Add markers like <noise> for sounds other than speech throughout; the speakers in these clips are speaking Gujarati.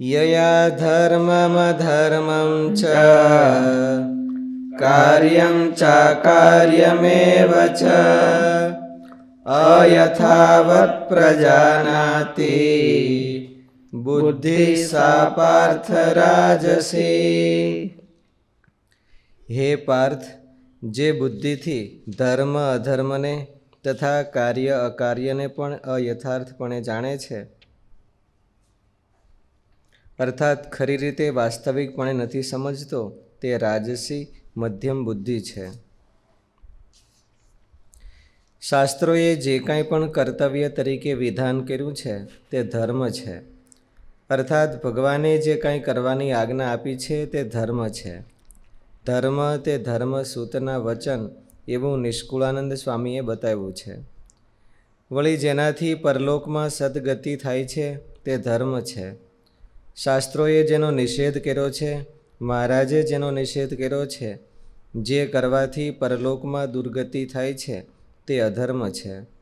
यया धर्ममधर्मं च कार्यं चाकार्यमेव च अयथावत् प्रजानाति બુદ્ધિ સા પાર્થ રાજસી હે પાર્થ જે બુદ્ધિથી ધર્મ અધર્મને તથા કાર્ય અકાર્યને પણ અયથાર્થપણે જાણે છે અર્થાત ખરી રીતે વાસ્તવિકપણે નથી સમજતો તે રાજસી મધ્યમ બુદ્ધિ છે. શાસ્ત્રોએ જે કાંઈ પણ કર્તવ્ય તરીકે વિધાન કર્યું છે તે ધર્મ છે. અર્થાત ભગવાને જે કાંઈ કરવાની આજ્ઞા આપી છે તે ધર્મ છે. ધર્મ તે ધર્મ સૂતના વચન એવું નિષ્કુળાનંદ સ્વામીએ બતાવ્યું છે. વળી જેનાથી પરલોકમાં સદગતિ થાય છે તે ધર્મ છે. શાસ્ત્રોએ જેનો નિષેધ કર્યો છે, મહારાજે જેનો નિષેધ કર્યો છે, જે કરવાથી પરલોકમાં દુર્ગતિ થાય છે, તે અધર્મ છે.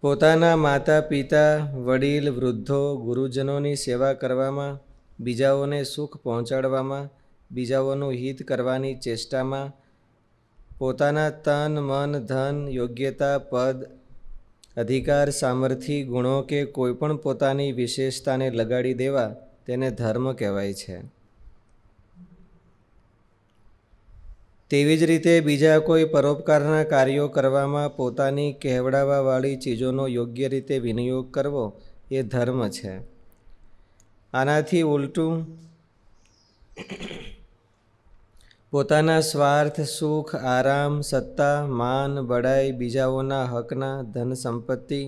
પોતાના માતા પિતા, વડીલ, વૃદ્ધો, ગુરુજનોની સેવા કરવામાં, બીજાઓને સુખ પહોંચાડવામાં, બીજાઓનું હિત કરવાની ચેષ્ટામાં, પોતાના તન, મન, ધન, યોગ્યતા, પદ અધિકાર, સામર્થ્ય, ગુણો કે કોઈપણ પોતાની વિશેષતાને લગાડી દેવા તેને ધર્મ કહેવાય છે. તેવી જ રીતે બીજા કોઈ પરોપકારના કાર્યો કરવામાં પોતાની કહેવડાવાવાળી ચીજોનો યોગ્ય રીતે વિનિયોગ કરવો એ ધર્મ છે. આનાથી ઉલટું પોતાના સ્વાર્થ, સુખ, આરામ, સત્તા, માન, બડાઈ, બીજાઓના હકના ધન સંપત્તિ,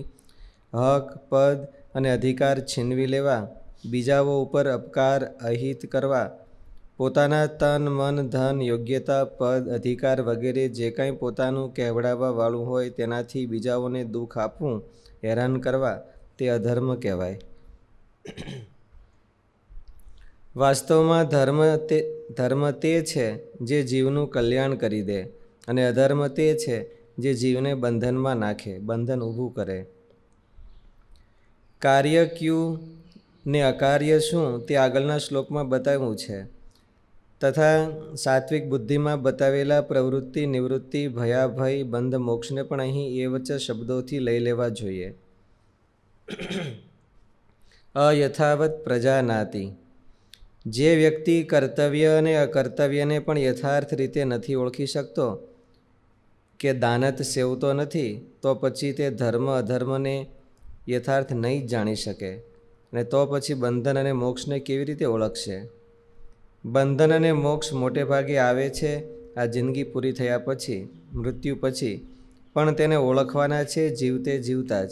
હક, પદ અને અધિકાર છીનવી લેવા, બીજાઓ ઉપર અપકાર અહિત કરવા, પોતાના તન, મન, ધન, યોગ્યતા, પદ, અધિકાર વગેરે જે કાંઈ પોતાનું કહેવડાવવાવાળું હોય તેનાથી બીજાઓને દુઃખ આપવું, હેરાન કરવા તે અધર્મ કહેવાય. વાસ્તવમાં ધર્મ તે ધર્મ તે છે જે જીવનું કલ્યાણ કરી દે અને અધર્મ તે છે જે જીવને બંધનમાં નાખે, બંધન ઊભું કરે. કાર્ય ક્યુ ને અકાર્ય શું તે આગળના શ્લોકમાં બતાવ્યું છે. તથા સાત્વિક બુદ્ધિમાં બતાવેલા પ્રવૃત્તિ, નિવૃત્તિ, ભયાભય, બંધ, મોક્ષને પણ અહીં એ વચ્ચે શબ્દોથી લઈ લેવા જોઈએ. અયથાવત પ્રજાનાતિ. જે વ્યક્તિ કર્તવ્ય અને અકર્તવ્યને પણ યથાર્થ રીતે નથી ઓળખી શકતો, કે દાનત સેવતો નથી, તો પછી તે ધર્મ અધર્મને યથાર્થ નહીં જાણી શકે. અને તો પછી બંધન અને મોક્ષને કેવી રીતે ઓળખશે? બંધન અને મોક્ષ મોટે ભાગે આવે છે આ જિંદગી પૂરી થયા પછી, મૃત્યુ પછી, પણ તેને ઓળખવાના છે જીવતે જીવતા જ.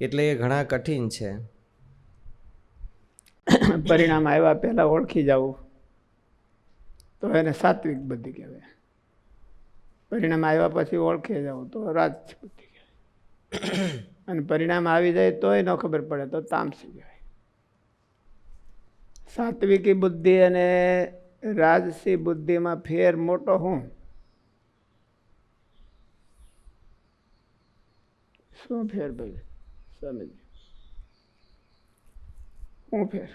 એટલે એ ઘણા કઠિન છે. <coughs> પરિણામ આવ્યા પહેલાં ઓળખી જવું તો એને સાત્વિક બુદ્ધિ કહેવાય. પરિણામ આવ્યા પછી ઓળખી જવું તો રાજસી બુદ્ધિ કહેવાય. અને પરિણામ આવી જાય તોય ન ખબર પડે તો તામસી કહેવાય. સાત્વિકી બુદ્ધિ અને રાજસી બુદ્ધિમાં ફેર મોટો હું? શું ફેર ભાઈ? સમજ શું ફેર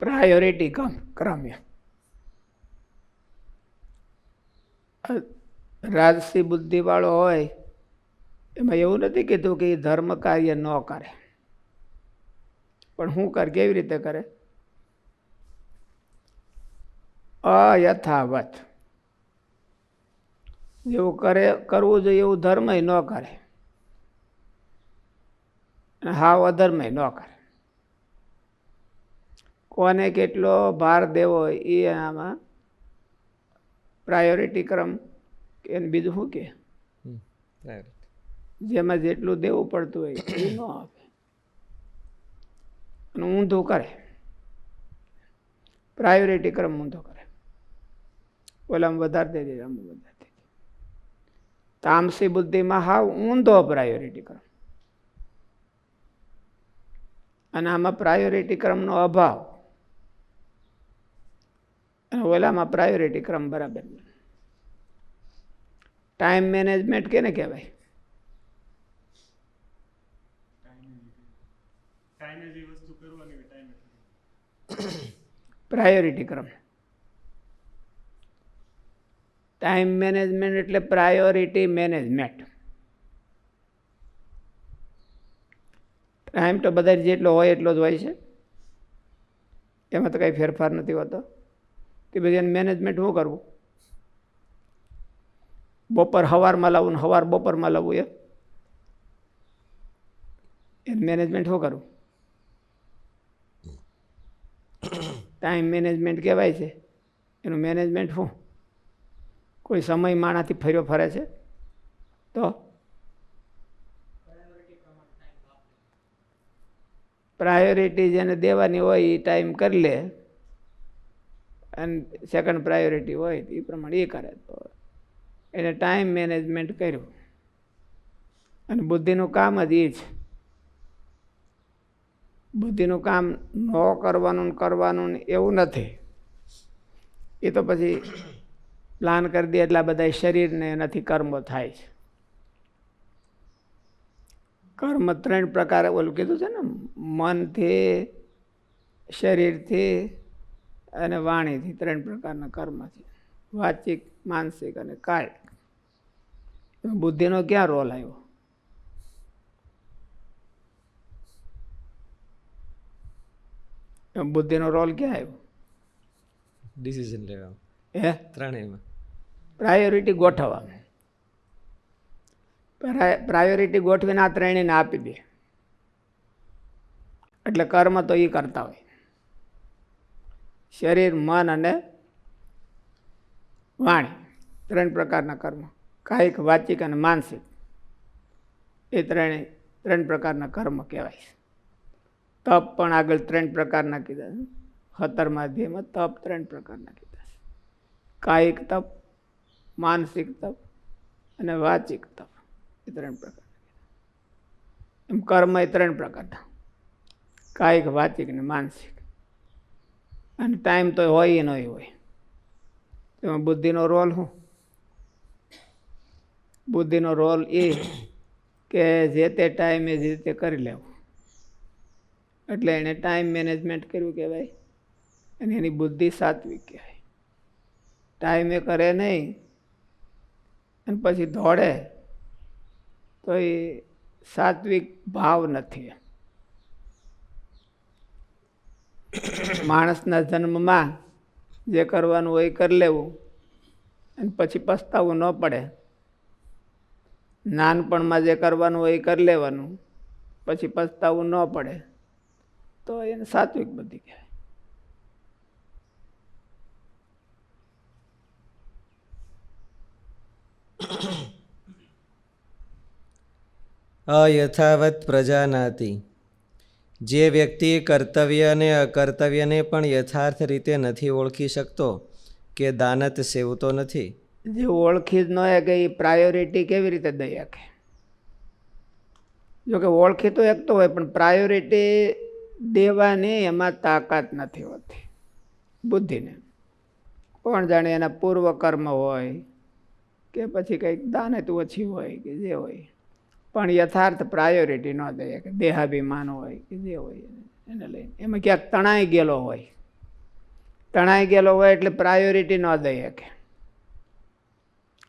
પ્રાયોરિટી કમ, ક્રમ્ય. રાજસી બુદ્ધિવાળો હોય, એમાં એવું નથી કીધું કે એ ધર્મ કાર્ય ન કરે. પણ હું કર કેવી રીતે કરે? અયથાવત. જેવું કરે કરવું જોઈએ એવું ધર્મ ન કરે. હાવ અધર્મય ન કરે. કોને કેટલો ભાર દેવો એ આમાં પ્રાયોરિટી ક્રમ એને બીજું શું કે? જેમાં જેટલું દેવું પડતું હોય એ ન આપે. અને ઊંધો કરે. પ્રાયોરિટી ક્રમ ઊંધો કરે. ઓલામાં વધારે દે દે, આમાં વધારે દે. તામસી બુદ્ધિમાં હાવ ઊંધો પ્રાયોરિટી ક્રમ. અને આમાં પ્રાયોરિટી ક્રમનો અભાવ. અને ઓલામાં પ્રાયોરિટી ક્રમ બરાબર ટાઈમ મેનેજમેન્ટ કેને કહેવાય? પ્રાયોરિટી ક્રમ ટાઈમ મેનેજમેન્ટ એટલે પ્રાયોરિટી મેનેજમેન્ટ ટાઈમ તો બધા જેટલો હોય એટલો જ હોય છે. એમાં તો કંઈ ફેરફાર નથી હોતો. તે પછી એને મેનેજમેન્ટ શું કરવું? બપોર હવારમાં લાવવું ને સવાર બપોરમાં લાવવું એ મેનેજમેન્ટ શું કરવું ટાઈમ મેનેજમેન્ટ કહેવાય છે. એનું મેનેજમેન્ટ શું? કોઈ સમય માણાથી ફર્યો ફરે છે? તો? પ્રાયોરિટી જેને દેવાની હોય એ ટાઈમ કરી લે. અને સેકન્ડ પ્રાયોરિટી હોય એ પ્રમાણે એ કરે. તો એને ટાઈમ મેનેજમેન્ટ કર્યું. અને બુદ્ધિનું કામ જ એ છે બુદ્ધિનું કામ ન કરવાનું કરવાનું એવું નથી. એ તો પછી પ્લાન કરી દે એટલા બધા શરીરને એનાથી કર્મો થાય છે. કર્મ ત્રણ પ્રકારે ઓલું કીધું છે ને, મનથી, શરીરથી અને વાણીથી ત્રણ પ્રકારના કર્મ છે વાચિક, માનસિક અને કાયિક બુદ્ધિનો ક્યાં રોલ આવ્યો? બુદ્ધિનો રોલ ક્યાં આવ્યો ડિસિઝન લેવા હે ત્રણેયમાં પ્રાયોરિટી ગોઠવવા પ્રાયોરિટી ગોઠવીને આ ત્રણેયને આપી દે એટલે કર્મ તો એ કરતા હોય। શરીર મન અને વાણી ત્રણ પ્રકારના કર્મ। કાયિક વાચિક અને માનસિક। એ ત્રણેય ત્રણ પ્રકારના કર્મ કહેવાય છે। તપ પણ આગળ ત્રણ પ્રકારના કીધા છે. ખતર માધ્યમમાં તપ ત્રણ પ્રકારના કીધા છે. કાયિક તપ, માનસિક તપ અને વાચિક તપ એ ત્રણ પ્રકારના એમ કર્મ એ ત્રણ પ્રકારના કાયિક, વાચિક ને માનસિક. અને ટાઈમ તો હોય એ નહીં હોય. તેમાં બુદ્ધિનો રોલ શું? બુદ્ધિનો રોલ એ કે જે તે ટાઈમે જે રીતે કરી લેવું. એટલે એણે ટાઈમ મેનેજમેન્ટ કર્યું કહેવાય. અને એની બુદ્ધિ સાત્વિક કહેવાય. ટાઈમે કરે નહીં, અને પછી દોડે, તો એ સાત્વિક ભાવ નથી. માણસના જન્મમાં જે કરવાનું હોય એ કરી લેવું, અને પછી પસ્તાવું ન પડે. નાનપણમાં જે કરવાનું હોય એ કરી લેવાનું, પછી પસ્તાવું ન પડે. તો એને સાત્વિક બુદ્ધિ કહેવાય. અયથાવત પ્રજાનાતી. જે વ્યક્તિ કર્તવ્ય અને અકર્તવ્યને પણ યથાર્થ રીતે નથી ઓળખી શકતો કે દાનત સેવતો નથી. જે ઓળખી જ ન કે એ પ્રાયોરિટી કેવી રીતે દઈ શકે? જોકે ઓળખી તો એક તો હોય પણ પ્રાયોરિટી દેવાની એમાં તાકાત નથી હોતી, બુદ્ધિને. કોણ જાણે એના પૂર્વ કર્મ હોય, કે પછી કંઈક દાનત ઓછી હોય, કે જે હોય. પણ યથાર્થ પ્રાયોરિટી ન દઈએ, કે દેહાભિમાન હોય, કે જે હોય એને લઈને. એમાં ક્યાંક તણાઈ ગયેલો હોય. તણાઈ ગયેલો હોય એટલે પ્રાયોરિટી ન દઈએ કે.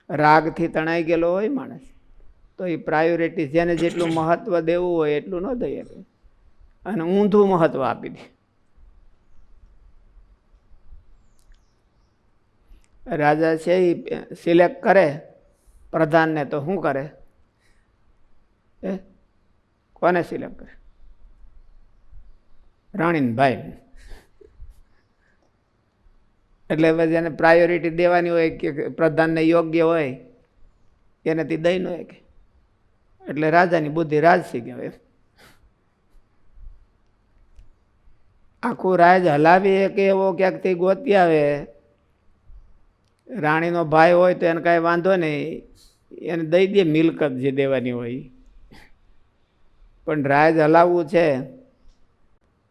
રાગથી તણાઈ ગયેલો હોય માણસ, તો એ પ્રાયોરિટી જેને જેટલું મહત્ત્વ દેવું હોય એટલું ન દઈએ શકે અને ઊંધું મહત્ત્વ આપી દે. રાજા છે એ સિલેક્ટ કરે, પ્રધાનને તો શું કરે? એ કોને સિલેક્ટ કરે? રાણીન ભાઈ એટલે પછી એને પ્રાયોરિટી દેવાની હોય કે પ્રધાનને યોગ્ય હોય એનેથી દઈ ન હોય કે એટલે રાજાની બુદ્ધિ રાજસી કહેવાય આખું રાજ હલાવી કે એવો ક્યાંકથી ગોતી આવે? રાણીનો ભાઈ હોય તો એને કાંઈ વાંધો નહીં. એને દઈ દે મિલકત જે દેવાની હોય. પણ રાજ હલાવવું છે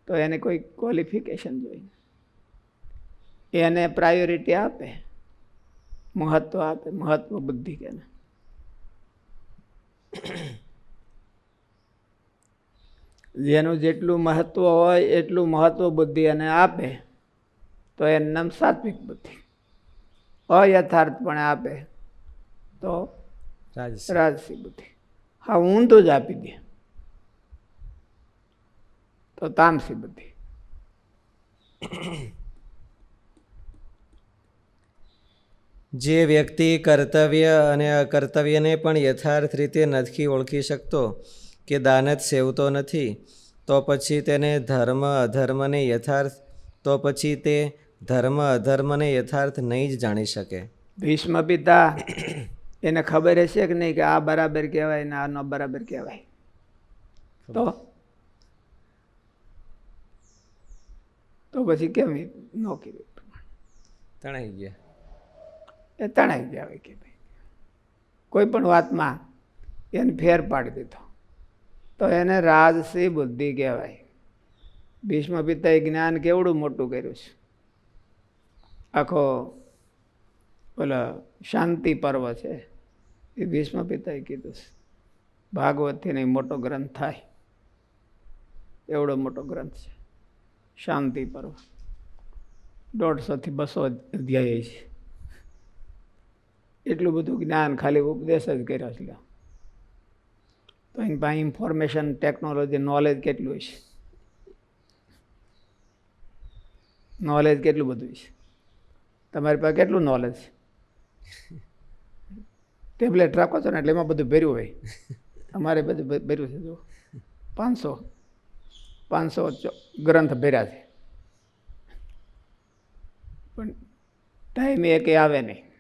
તો એને કોઈ ક્વોલિફિકેશન જોઈએ. એને પ્રાયોરિટી આપે. મહત્ત્વ આપે મહત્ત્વ બુદ્ધિ કે જેનું જેટલું મહત્વ હોય એટલું મહત્વ બુદ્ધિ એને આપે. તો એનું નામ સાત્વિક બુદ્ધિ. અયથાર્થપણે આપે. તો રાજસી. બુદ્ધિ. હા ઊંધું જ આપી દે. તો તામસી બુદ્ધિ. જે વ્યક્તિ કર્તવ્ય અને અકર્તવ્યને પણ યથાર્થ રીતે નથી ઓળખી શકતો કે દાનત સેવતો નથી તો પછી તેને ધર્મ અધર્મને યથાર્થ તો પછી તે ધર્મ અધર્મને યથાર્થ નહીં જ જાણી શકે. ભીષ્મ પિતા એને ખબર હશે કે નહીં કે આ બરાબર કહેવાય ને આ ન બરાબર કહેવાય? તો? તો પછી કેમ ન કહેવાય? તણાઈ ગયા. એ તણાઈ ગયા કે ભાઈ કોઈ પણ વાતમાં એને ફેર પાડી દીધો. તો એને રાજસી બુદ્ધિ કહેવાય. ભીષ્મ પિતાએ જ્ઞાન કેવડું મોટું કર્યું છે? આખો ઓલા શાંતિ પર્વ છે એ ભીષ્મ પિતાએ કીધું છે. ભાગવતથી નહીં, મોટો ગ્રંથ થાય. એવડો મોટો ગ્રંથ છે. શાંતિ પર્વ. દોઢસોથી બસો અધ્યાય છે. એટલું બધું જ્ઞાન ખાલી ઉપદેશ જ કર્યો છે. તો એની પાસે ઇન્ફોર્મેશન ટેકનોલોજી નોલેજ કેટલું છે નોલેજ કેટલું બધું છે તમારી પાસે કેટલું નોલેજ છે ટેબ્લેટ રાખો છો ને એટલે એમાં બધું ભર્યું હોય. અમારે બધું ભર્યું છે જો પાંચસો. પાંચસો ગ્રંથ ભર્યા છે. પણ ટાઈમ એકે આવે નહીં.